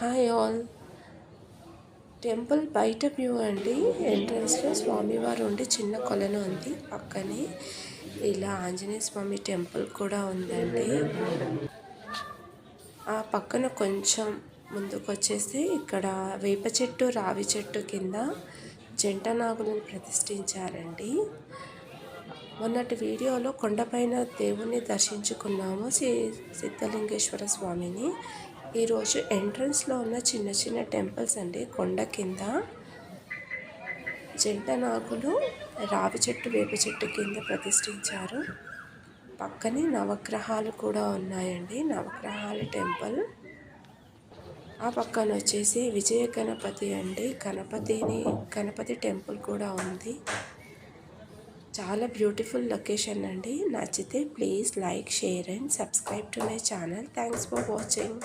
Hi all. Temple బయట view అండి. ఎంట్రన్స్లో స్వామివారు ఉండి చిన్న కొలను ఉంది. పక్కనే ఇలా ఆంజనేయ స్వామి టెంపుల్ కూడా ఉందండి. ఆ పక్కన కొంచెం ముందుకు వచ్చేసి ఇక్కడ వేప చెట్టు రావి చెట్టు కింద జంట నాగులను ప్రతిష్ఠించారండి. మొన్నటి వీడియోలో కొండపైన దేవుణ్ణి దర్శించుకున్నాము శ్రీ సిద్ధలింగేశ్వర స్వామిని. ఈరోజు ఎంట్రన్స్లో ఉన్న చిన్న చిన్న టెంపుల్స్ అండి. కొండ కింద జంట నాగులు రావి చెట్టు వేప చెట్టు కింద ప్రతిష్ఠించారు. పక్కనే నవగ్రహాలు కూడా ఉన్నాయండి. నవగ్రహాల టెంపుల్. ఆ పక్కన వచ్చేసి విజయ గణపతి అండి. గణపతిని గణపతి టెంపుల్ కూడా ఉంది. చాలా బ్యూటిఫుల్ లొకేషన్ అండి. నచ్చితే please like share and subscribe to my channel. Thanks for watching.